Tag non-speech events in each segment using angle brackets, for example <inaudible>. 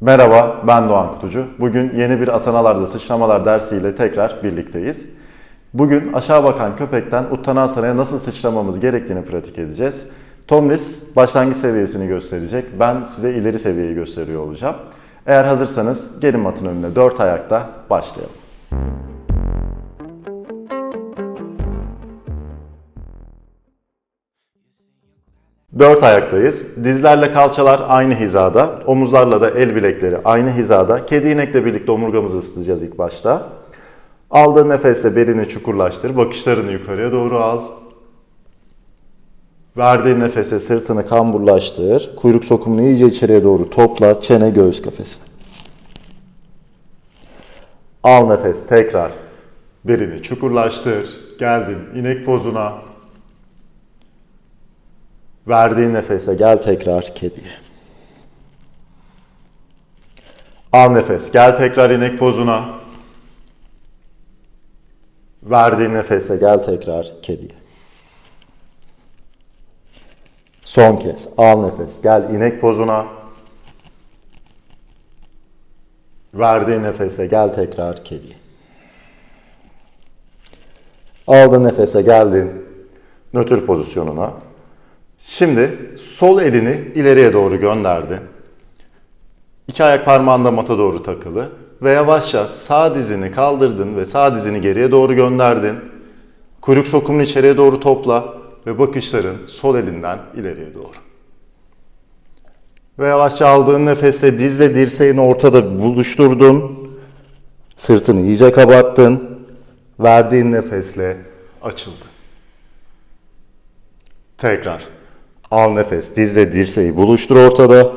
Merhaba, ben Doğan Kutucu. Bugün yeni bir asanalarda sıçramalar dersiyle tekrar birlikteyiz. Bugün aşağı bakan köpekten Uttanasana'ya nasıl sıçramamız gerektiğini pratik edeceğiz. Tomlis başlangıç seviyesini gösterecek. Ben size ileri seviyeyi gösteriyor olacağım. Eğer hazırsanız gelin matın önüne dört ayakta başlayalım. Dört ayaktayız. Dizlerle kalçalar aynı hizada. Omuzlarla da el bilekleri aynı hizada. Kedi inekle birlikte omurgamızı ısıtacağız ilk başta. Aldığın nefesle belini çukurlaştır. Bakışlarını yukarıya doğru al. Verdiğin nefese sırtını kamburlaştır. Kuyruk sokumunu iyice içeriye doğru topla. Çene göğüs kafesine. Al nefes tekrar. Belini çukurlaştır. Geldin inek pozuna. Verdiğin nefese gel tekrar kediye. Al nefes. Gel tekrar inek pozuna. Verdiğin nefese gel tekrar kediye. Son kez. Al nefes. Gel inek pozuna. Verdiğin nefese gel tekrar kediye. Aldın nefese geldin nötr pozisyonuna. Şimdi sol elini ileriye doğru gönderdi. İki ayak parmağında mata doğru takılı ve yavaşça sağ dizini kaldırdın ve sağ dizini geriye doğru gönderdin. Kuyruk sokumunu içeriye doğru topla ve bakışların sol elinden ileriye doğru. Ve yavaşça aldığın nefesle dizle dirseğini ortada buluşturdun. Sırtını iyice kabarttın. Verdiğin nefesle açıldı. Tekrar. Al nefes. Dizle dirseği buluştur ortada.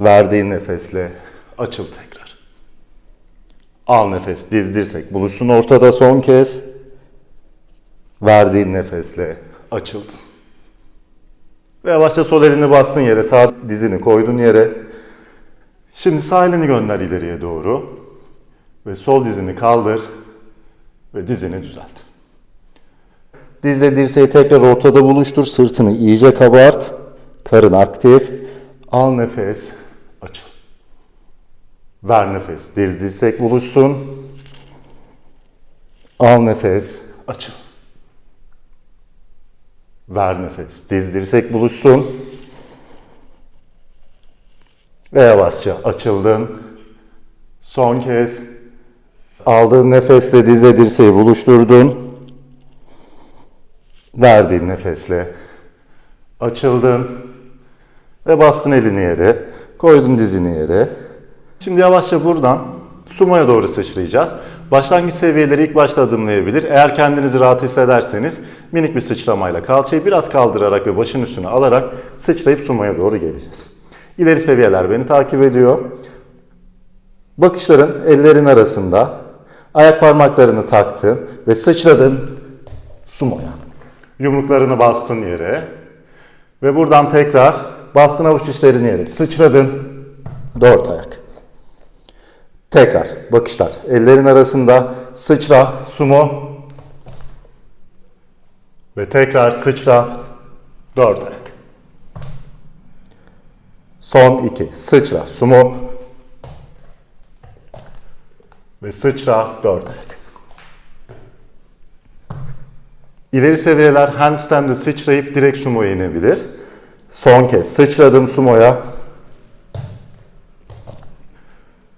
Verdiğin nefesle açıl tekrar. Al nefes. Diz dirsek buluşsun ortada son kez. Verdiğin nefesle açıldı. Ve yavaşça sol elini bastın yere. Sağ dizini koydun yere. Şimdi sağ elini gönder ileriye doğru. Ve sol dizini kaldır. Ve dizini düzelt. Dizle dirseği tekrar ortada buluştur. Sırtını iyice kabart. Karın aktif. Al nefes. Açıl. Ver nefes. Diz dirsek buluşsun. Al nefes. Açıl. Ver nefes. Diz dirsek buluşsun. Ve yavaşça açıldın. Son kez. Aldığın nefesle dizle dirseği buluşturdun. Verdiğin nefesle açıldın ve bastın elini yere, koydun dizini yere. Şimdi yavaşça buradan sumoya doğru sıçrayacağız. Başlangıç seviyeleri ilk başta adımlayabilir. Eğer kendinizi rahat hissederseniz minik bir sıçramayla kalçayı biraz kaldırarak ve başın üstüne alarak sıçrayıp sumoya doğru geleceğiz. İleri seviyeler beni takip ediyor. Bakışların ellerin arasında ayak parmaklarını taktın ve sıçradın sumoya. Yumruklarını bastın yere. Ve buradan tekrar bastın avuç içlerini yere. Sıçradın. Dört ayak. Tekrar bakışlar. Ellerin arasında sıçra, sumo. Ve tekrar sıçra. Dört ayak. Son iki. Sıçra, sumo. Ve sıçra, dört ayak. İleri seviyeler handstand'ı sıçrayıp direkt sumoya inebilir. Son kez sıçradım sumoya.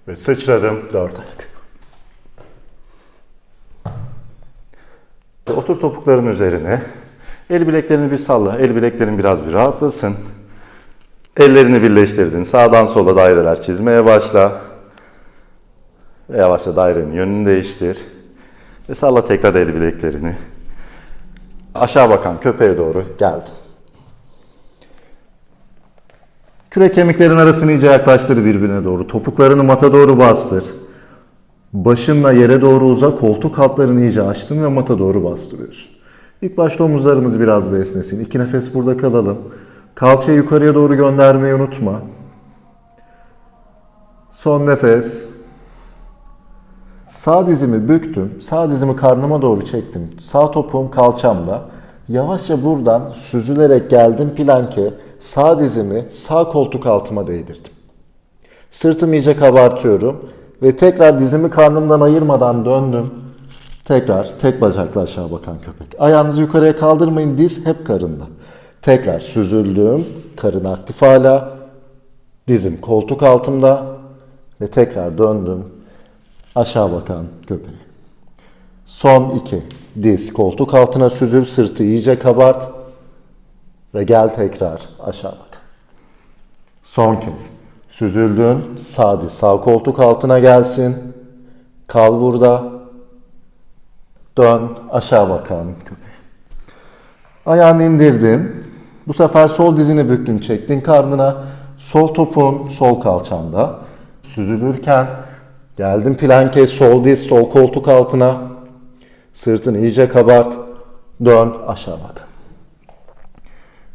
Ve sıçradım dört ayak. Otur topukların üzerine. El bileklerini bir salla. El bileklerin biraz bir rahatlasın. Ellerini birleştirdin. Sağdan sola daireler çizmeye başla. Ve yavaşça dairenin yönünü değiştir. Ve salla tekrar el bileklerini. Aşağı bakan köpeğe doğru geldi. Kürek kemiklerin arasını iyice yaklaştır birbirine doğru. Topuklarını mata doğru bastır. Başınla yere doğru uzak, koltuk altlarını iyice açtın ve mata doğru bastırıyorsun. İlk başta omuzlarımız biraz bir esnesin. İki nefes burada kalalım. Kalçayı yukarıya doğru göndermeyi unutma. Son nefes. Sağ dizimi büktüm. Sağ dizimi karnıma doğru çektim. Sağ topuğum kalçamda. Yavaşça buradan süzülerek geldim planke. Sağ dizimi sağ koltuk altıma değdirdim. Sırtımı iyice kabartıyorum. Ve tekrar dizimi karnımdan ayırmadan döndüm. Tekrar tek bacakla aşağı bakan köpek. Ayağınızı yukarıya kaldırmayın. Diz hep karında. Tekrar süzüldüm. Karın aktif hala. Dizim koltuk altımda. Ve tekrar döndüm. Aşağı bakan köpeği. Son iki. Diz koltuk altına süzül. Sırtı iyice kabart. Ve gel tekrar aşağı bak. Son kez. Süzüldün. Sağ diz sağ koltuk altına gelsin. Kal burada. Dön aşağı bakan köpeğe. Ayağını indirdin. Bu sefer sol dizini büktün, çektin karnına. Sol topun sol kalçanda. Süzülürken geldin planke, sol diz, sol koltuk altına. Sırtını iyice kabart. Dön aşağı bakın.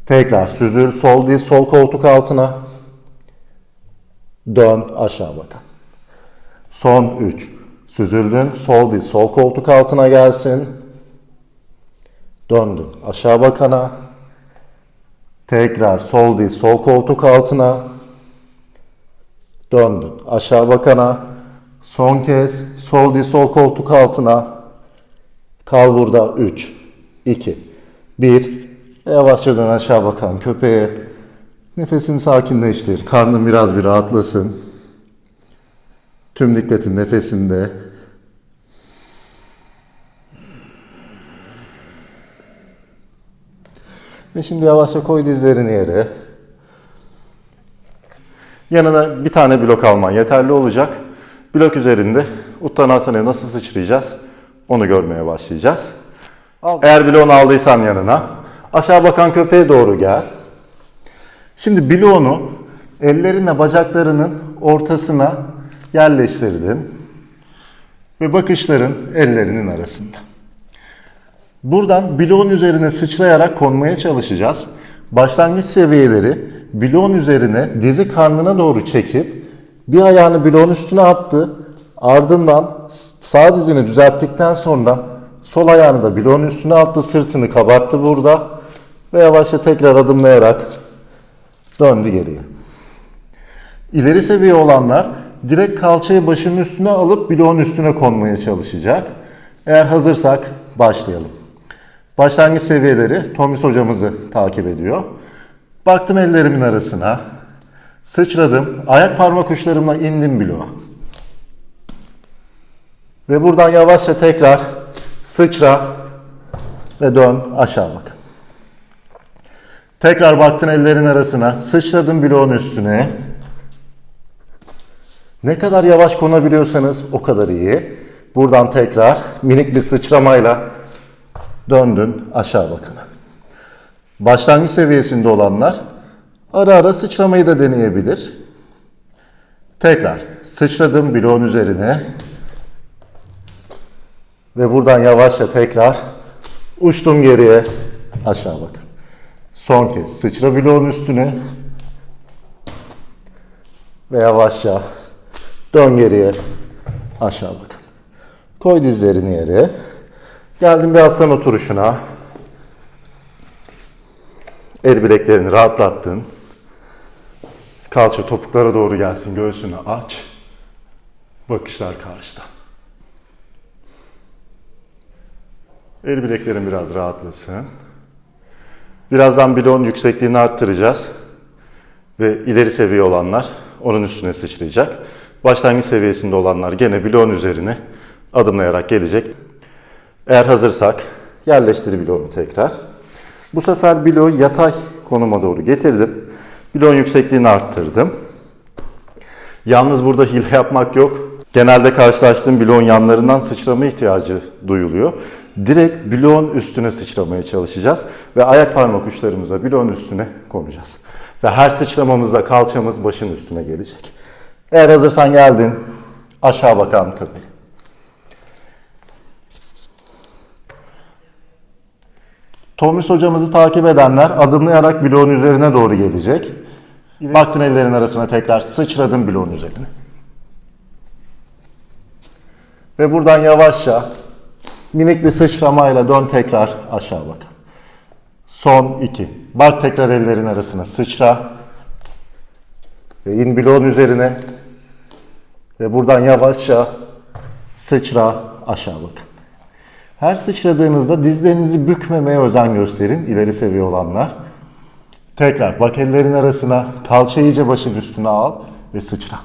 Tekrar süzül, sol diz, sol koltuk altına. Dön aşağı bakın. Son 3. Süzüldün. Sol diz sol koltuk altına gelsin. Döndün. Aşağı bakana. Tekrar sol diz sol koltuk altına. Döndün. Aşağı bakana. Son kez sol diz sol koltuk altına. Kal burada 3, 2, 1. Yavaşça dön aşağı bakan köpeğe. Nefesini sakinleştir. Karnın biraz bir rahatlasın. Tüm dikkatin nefesinde. Ve şimdi yavaşça koy dizlerini yere. Yanına bir tane blok alman yeterli olacak. Blok üzerinde Uttanasana'ya nasıl sıçrayacağız onu görmeye başlayacağız. Eğer bloğunu aldıysan yanına aşağı bakan köpeğe doğru gel. Şimdi bloğunu ellerinle bacaklarının ortasına yerleştirdin ve bakışların ellerinin arasında. Buradan bloğun üzerine sıçrayarak konmaya çalışacağız. Başlangıç seviyeleri bloğun üzerine dizi karnına doğru çekip bir ayağını bloğun üstüne attı. Ardından sağ dizini düzelttikten sonra sol ayağını da bloğun üstüne attı. Sırtını kabarttı burada ve yavaşça tekrar adımlayarak döndü geriye. İleri seviye olanlar direkt kalçayı başının üstüne alıp bloğun üstüne konmaya çalışacak. Eğer hazırsak başlayalım. Başlangıç seviyeleri Tomis hocamızı takip ediyor. Baktım ellerimin arasına. Sıçradım. Ayak parmak uçlarımla indim bloğa. Ve buradan yavaşça tekrar sıçra ve dön aşağı bakın. Tekrar baktın ellerin arasına. Sıçradın bloğun üstüne. Ne kadar yavaş konabiliyorsanız o kadar iyi. Buradan tekrar minik bir sıçramayla döndün aşağı bakın. Başlangıç seviyesinde olanlar ara ara sıçramayı da deneyebilir. Tekrar sıçradım bloğun üzerine. Ve buradan yavaşça tekrar uçtum geriye aşağı bakın. Son kez sıçra bloğun üstüne ve yavaşça dön geriye aşağı bakın. Koy dizlerini yere. Geldim bir aslan oturuşuna. El bileklerini rahatlattın. Kalça topuklara doğru gelsin. Göğsünü aç. Bakışlar karşıda. El bileklerin biraz rahatlasın. Birazdan bloğun yüksekliğini arttıracağız. Ve ileri seviye olanlar onun üstüne sıçrayacak. Başlangıç seviyesinde olanlar gene bloğun üzerine adımlayarak gelecek. Eğer hazırsak yerleştir bloğunu tekrar. Bu sefer bloğu yatay konuma doğru getirdim. Bloğun yüksekliğini arttırdım. Yalnız burada hile yapmak yok. Genelde karşılaştığım bloğun yanlarından sıçrama ihtiyacı duyuluyor. Direkt bloğun üstüne sıçramaya çalışacağız ve ayak parmak uçlarımıza bloğun üstüne konacağız. Ve her sıçramamızda kalçamız başın üstüne gelecek. Eğer hazırsan geldin, aşağı bakan köpeği. Tomis hocamızı takip edenler adımlayarak bloğun üzerine doğru gelecek. Baktın ellerin arasına tekrar sıçradın bloğun üzerine. Ve buradan yavaşça minik bir sıçramayla dön tekrar aşağı bakın. Son iki. Bak tekrar ellerin arasına sıçra. Ve in bloğun üzerine Ve buradan yavaşça sıçra aşağı bakın. Her sıçradığınızda dizlerinizi bükmemeye özen gösterin ileri seviye olanlar. Tekrar bak ellerin arasına kalça iyice başın üstüne al ve sıçra.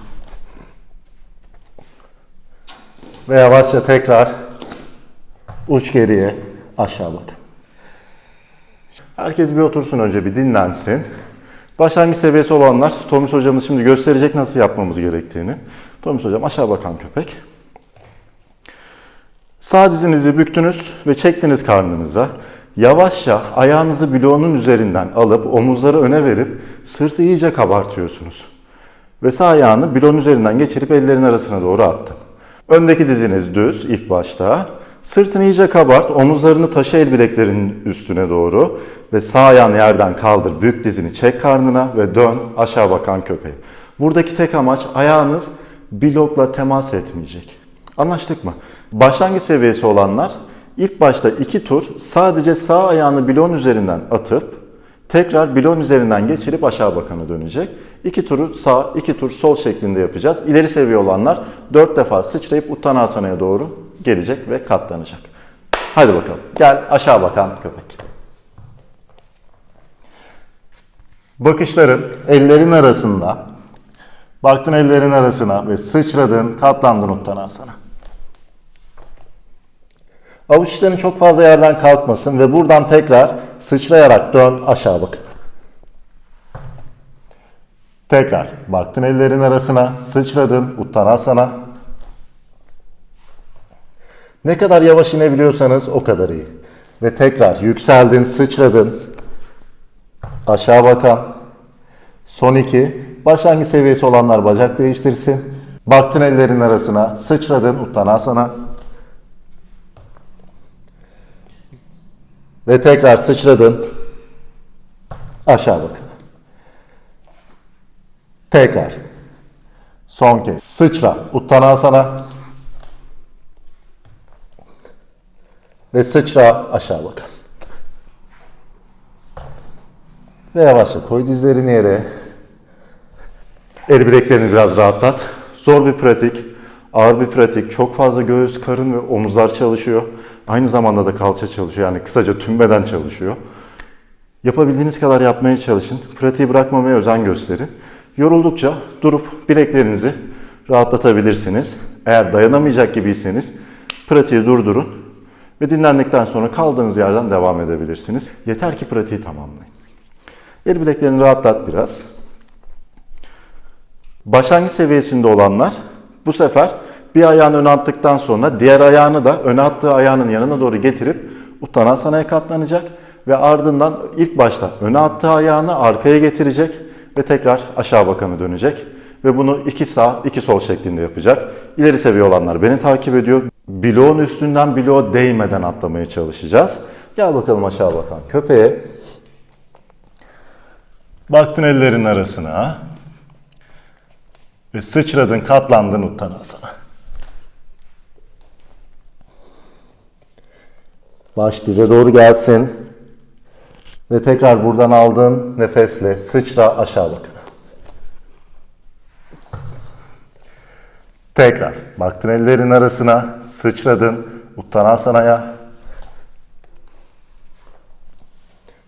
Ve yavaşça tekrar uç geriye aşağı bakın. Herkes bir otursun önce bir dinlensin. Başlangıç seviyesi olanlar Tomis hocamız şimdi gösterecek nasıl yapmamız gerektiğini. Tomis hocam aşağı bakan köpek. Sağ dizinizi büktünüz ve çektiniz karnınıza. Yavaşça ayağınızı bloğunun üzerinden alıp omuzları öne verip sırtı iyice kabartıyorsunuz. Ve sağ ayağını bloğun üzerinden geçirip ellerin arasına doğru attın. Öndeki diziniz düz ilk başta. Sırtını iyice kabart, omuzlarını taşı el bileklerinin üstüne doğru ve sağ ayağını yerden kaldır. Büyük dizini çek karnına ve dön aşağı bakan köpeğe. Buradaki tek amaç ayağınız blokla temas etmeyecek. Anlaştık mı? Başlangıç seviyesi olanlar ilk başta iki tur sadece sağ ayağını bloğun üzerinden atıp tekrar bloğun üzerinden geçirip aşağı bakana dönecek. İki turu sağ, iki tur sol şeklinde yapacağız. İleri seviye olanlar dört defa sıçrayıp Uttanasana'ya doğru gelecek ve katlanacak. Hadi bakalım. Gel aşağı bakan köpek. Bakışların ellerin arasında. Baktın ellerin arasına ve sıçradın, katlandın Uttanasana. Avuç çok fazla yerden kalkmasın ve buradan tekrar sıçrayarak dön aşağı bakın. Tekrar baktın ellerin arasına, sıçradın, uttanasana. Ne kadar yavaş inebiliyorsanız o kadar iyi. Ve tekrar yükseldin, sıçradın. Aşağı bakan. Son iki. Başlangıç seviyesi olanlar bacak değiştirsin. Baktın ellerin arasına, sıçradın, uttanasana. Ve tekrar sıçradın. Aşağı bakın. Tekrar. Son kez. Sıçra. Uttanasana. Ve sıçra aşağı bakın. Ve yavaşça koy dizlerini yere. El bileklerini biraz rahatlat. Zor bir pratik. Ağır bir pratik. Çok fazla göğüs, karın ve omuzlar çalışıyor. Aynı zamanda da kalça çalışıyor. Yani kısaca tüm beden çalışıyor. Yapabildiğiniz kadar yapmaya çalışın. Pratiği bırakmamaya özen gösterin. Yoruldukça durup bileklerinizi rahatlatabilirsiniz. Eğer dayanamayacak gibiyseniz pratiği durdurun ve dinlendikten sonra kaldığınız yerden devam edebilirsiniz. Yeter ki pratiği tamamlayın. El bileklerini rahatlat biraz. Başlangıç seviyesinde olanlar bu sefer bir ayağını öne attıktan sonra diğer ayağını da öne attığı ayağının yanına doğru getirip Uttanasana'ya katlanacak ve ardından ilk başta öne attığı ayağını arkaya getirecek ve tekrar aşağı bakanı dönecek. Ve bunu iki sağ, iki sol şeklinde yapacak. İleri seviye olanlar beni takip ediyor. Bloğun üstünden bloğa değmeden atlamaya çalışacağız. Gel bakalım aşağı bakan köpeğe. Baktın ellerin arasına. Ve sıçradın, katlandın Uttanasana. Baş dize doğru gelsin. Ve tekrar buradan aldığın nefesle sıçra aşağı bakın. Tekrar baktın ellerin arasına, sıçradın Uttanasana'ya.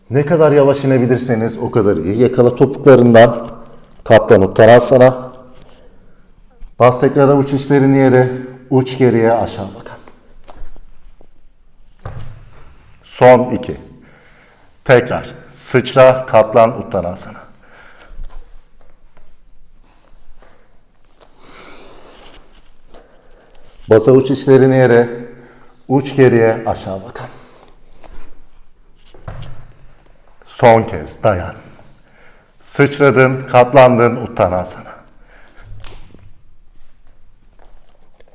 Ne kadar yavaş inebilirseniz o kadar iyi. Yakala topuklarından kaplan Uttanasana. Bas tekrar avuç içlerini yere, uç geriye aşağı bakın. Son iki. Tekrar sıçra, katlan, uttanasana. Bas avuç içlerini yere, uç geriye aşağı bakın. Son kez dayan. Sıçradın, katlandın, uttanasana.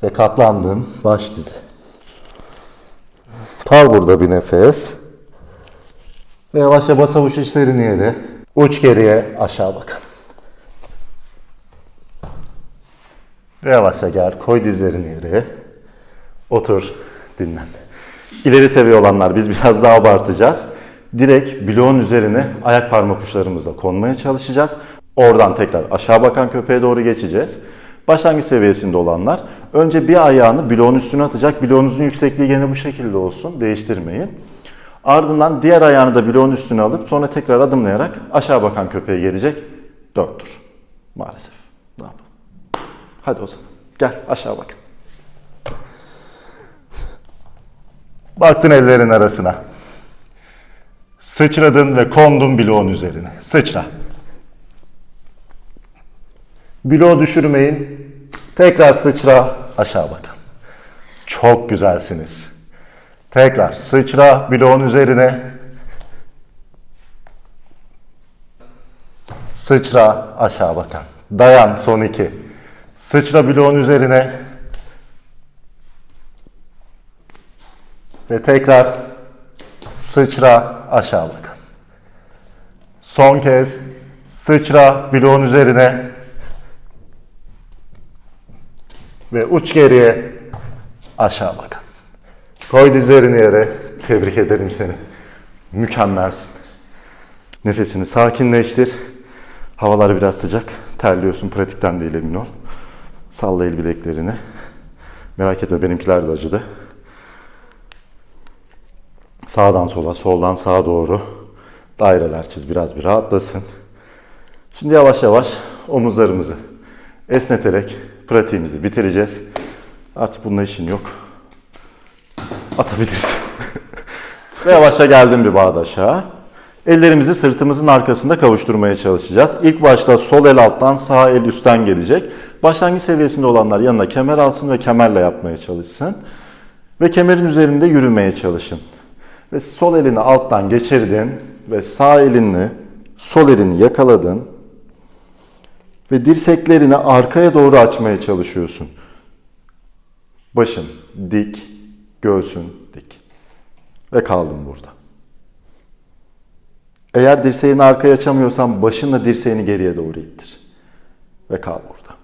Ve katlandın, baş dize. Kal burada bir nefes. Ve yavaşça bas avuç içlerini yere. Uç geriye aşağı bakın. Ve yavaşça gel. Koy dizlerini yere. Otur. Dinlen. İleri seviye olanlar biz biraz daha abartacağız. Direkt bloğun üzerine ayak parmak uçlarımızla konmaya çalışacağız. Oradan tekrar aşağı bakan köpeğe doğru geçeceğiz. Başlangıç seviyesinde olanlar önce bir ayağını bloğun üstüne atacak. Bloğunuzun yüksekliği gene bu şekilde olsun. Değiştirmeyin. Ardından diğer ayağını da bloğun üstüne alıp sonra tekrar adımlayarak aşağı bakan köpeğe gelecek. Dört tur. Maalesef. Ne yapalım? Hadi o zaman. Gel aşağı bak. Baktın ellerin arasına. Sıçradın ve kondun bloğun üzerine. Sıçra. Bloğu düşürmeyin. Tekrar sıçra. Aşağı bakın. Çok güzelsiniz. Tekrar sıçra bloğun üzerine. Sıçra aşağı bakan. Dayan son iki. Sıçra bloğun üzerine. Ve tekrar sıçra aşağı bakın. Son kez sıçra bloğun üzerine. Ve uç geriye aşağı bakın. Koy dizlerini yere. Tebrik ederim seni. Mükemmelsin. Nefesini sakinleştir. Havalar biraz sıcak. Terliyorsun. Pratikten değil emin ol. Salla el bileklerini. Merak etme benimkiler de acıdı. Sağdan sola, soldan sağa doğru daireler çiz. Biraz bir rahatlasın. Şimdi yavaş yavaş omuzlarımızı esneterek pratiğimizi bitireceğiz. Artık bununla işin yok. Atabiliriz. Ve <laughs> yavaşça geldim bir bağdaşa. Ellerimizi sırtımızın arkasında kavuşturmaya çalışacağız. İlk başta sol el alttan sağ el üstten gelecek. Başlangıç seviyesinde olanlar yanına kemer alsın ve kemerle yapmaya çalışsın. Ve kemerin üzerinde yürümeye çalışın. Ve sol elini alttan geçirdin ve sağ elini sol elini yakaladın. Ve dirseklerini arkaya doğru açmaya çalışıyorsun. Başın dik, göğsün dik. Ve kaldın burada. Eğer dirseğini arkaya açamıyorsan başınla dirseğini geriye doğru ittir. Ve kal burada.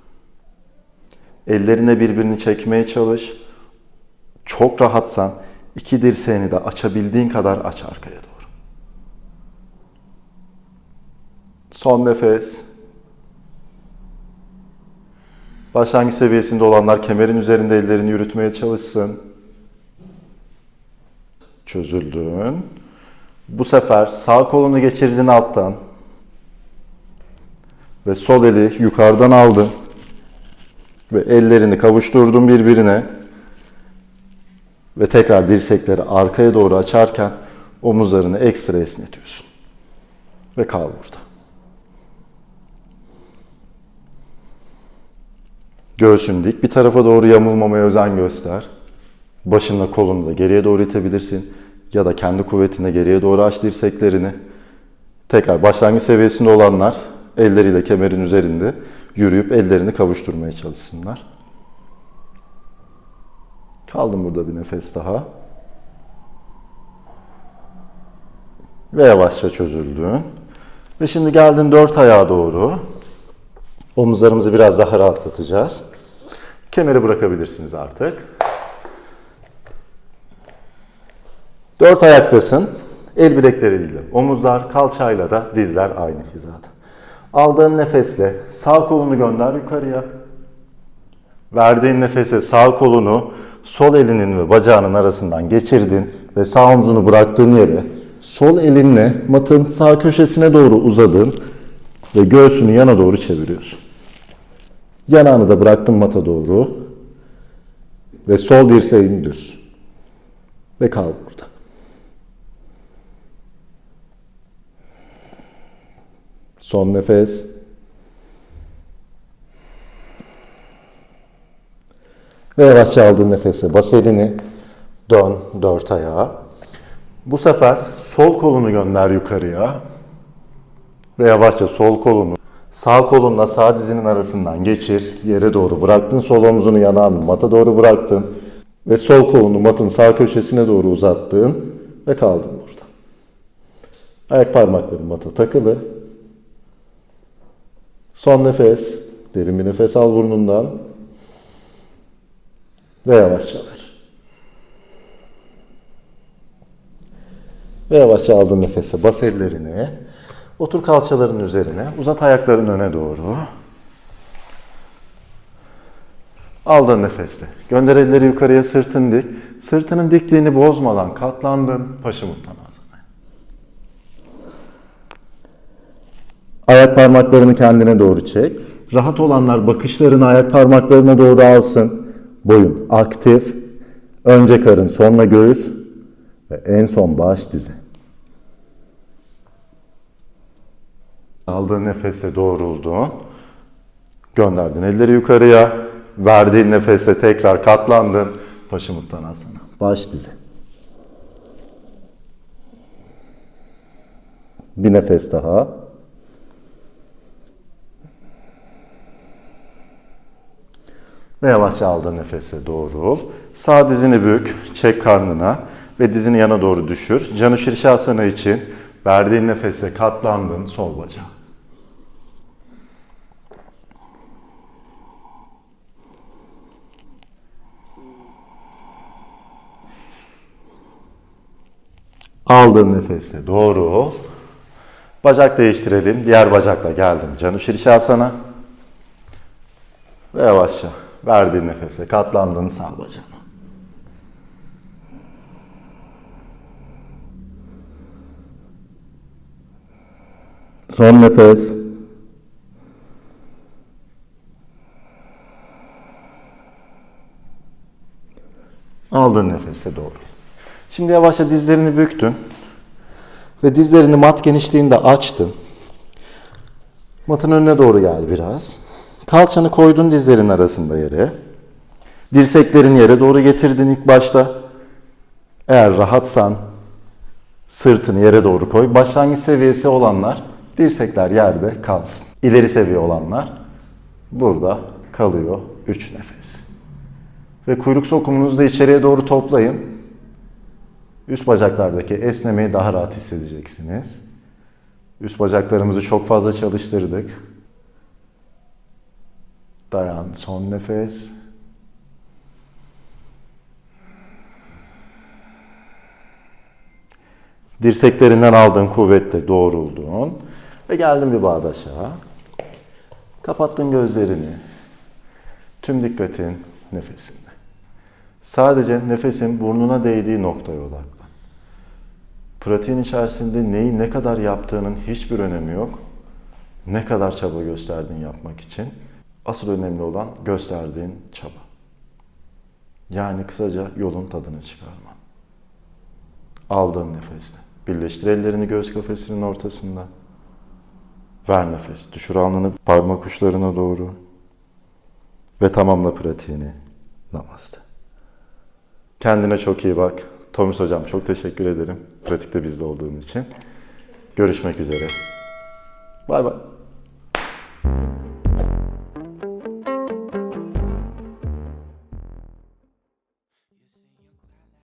Ellerine birbirini çekmeye çalış. Çok rahatsan iki dirseğini de açabildiğin kadar aç arkaya doğru. Son nefes. Başlangıç seviyesinde olanlar kemerin üzerinde ellerini yürütmeye çalışsın. Çözüldün. Bu sefer sağ kolunu geçirdin alttan. Ve sol eli yukarıdan aldın. Ve ellerini kavuşturdun birbirine. Ve tekrar dirsekleri arkaya doğru açarken omuzlarını ekstra esnetiyorsun. Ve kal burada. Göğsün dik bir tarafa doğru yamulmamaya özen göster. Başınla kolunu da geriye doğru itebilirsin. Ya da kendi kuvvetine geriye doğru aç dirseklerini. Tekrar başlangıç seviyesinde olanlar elleriyle kemerin üzerinde yürüyüp ellerini kavuşturmaya çalışsınlar. Kaldım burada bir nefes daha. Ve yavaşça çözüldün. Ve şimdi geldin dört ayağa doğru. Omuzlarımızı biraz daha rahatlatacağız. Kemeri bırakabilirsiniz artık. Dört ayaktasın. El bilekleriyle omuzlar, kalçayla da dizler aynı hizada. Aldığın nefesle sağ kolunu gönder yukarıya. Verdiğin nefese sağ kolunu sol elinin ve bacağının arasından geçirdin ve sağ omzunu bıraktığın yere sol elinle matın sağ köşesine doğru uzadın ve göğsünü yana doğru çeviriyorsun. Yanağını da bıraktın mata doğru ve sol dirseğin düz ve kal burada. Son nefes. Ve yavaşça aldığın nefese bas elini. Dön dört ayağa. Bu sefer sol kolunu gönder yukarıya. Ve yavaşça sol kolunu sağ kolunla sağ dizinin arasından geçir. Yere doğru bıraktın. Sol omzunu yanağını mata doğru bıraktın. Ve sol kolunu matın sağ köşesine doğru uzattın. Ve kaldın burada. Ayak parmakları mata takılı. Son nefes. Derin bir nefes al burnundan. Ve yavaşça ver. Ve yavaşça aldığın nefese bas ellerini. Otur kalçaların üzerine. Uzat ayaklarını öne doğru. Aldığın nefesle. Gönder elleri yukarıya sırtın dik. Sırtının dikliğini bozmadan katlandın. Paşimuttanasana. Ayak parmaklarını kendine doğru çek. Rahat olanlar bakışlarını ayak parmaklarına doğru alsın. Boyun aktif. Önce karın, sonra göğüs ve en son baş dizi. Aldığın nefesle doğruldun. Gönderdin elleri yukarıya. Verdiğin nefesle tekrar katlandın. Paşimuttanasana. Baş dizi. Bir nefes daha. Ve yavaşça aldığın nefese doğrul. Sağ dizini bük, çek karnına ve dizini yana doğru düşür. Canı Şirşasana için verdiğin nefese katlandın sol bacağı. Aldığın nefesle doğru ol. Bacak değiştirelim. Diğer bacakla geldim. Canı Şirşasana. Ve yavaşça verdiğin nefese katlandın sağ bacağına. Son nefes. Aldığın nefese doğru. Şimdi yavaşça dizlerini büktün. Ve dizlerini mat genişliğinde açtın. Matın önüne doğru gel biraz. Kalçanı koydun dizlerin arasında yere. Dirseklerin yere doğru getirdin ilk başta. Eğer rahatsan sırtını yere doğru koy. Başlangıç seviyesi olanlar dirsekler yerde kalsın. İleri seviye olanlar burada kalıyor 3 nefes. Ve kuyruk sokumunuzu da içeriye doğru toplayın. Üst bacaklardaki esnemeyi daha rahat hissedeceksiniz. Üst bacaklarımızı çok fazla çalıştırdık. Dayan, son nefes. Dirseklerinden aldığın kuvvetle doğruldun. Ve geldin bir bağdaşa. Kapattın gözlerini. Tüm dikkatin nefesinde. Sadece nefesin burnuna değdiği noktaya odaklan. Pratiğin içerisinde neyi ne kadar yaptığının hiçbir önemi yok. Ne kadar çaba gösterdin yapmak için. Asıl önemli olan gösterdiğin çaba. Yani kısaca yolun tadını çıkarman. Aldığın nefesle. Birleştir ellerini göğüs kafesinin ortasında. Ver nefes. Düşür alnını parmak uçlarına doğru. Ve tamamla pratiğini. Namaste. Kendine çok iyi bak. Tomis Hocam çok teşekkür ederim. Pratikte bizde olduğun için. Görüşmek üzere. Bay bay.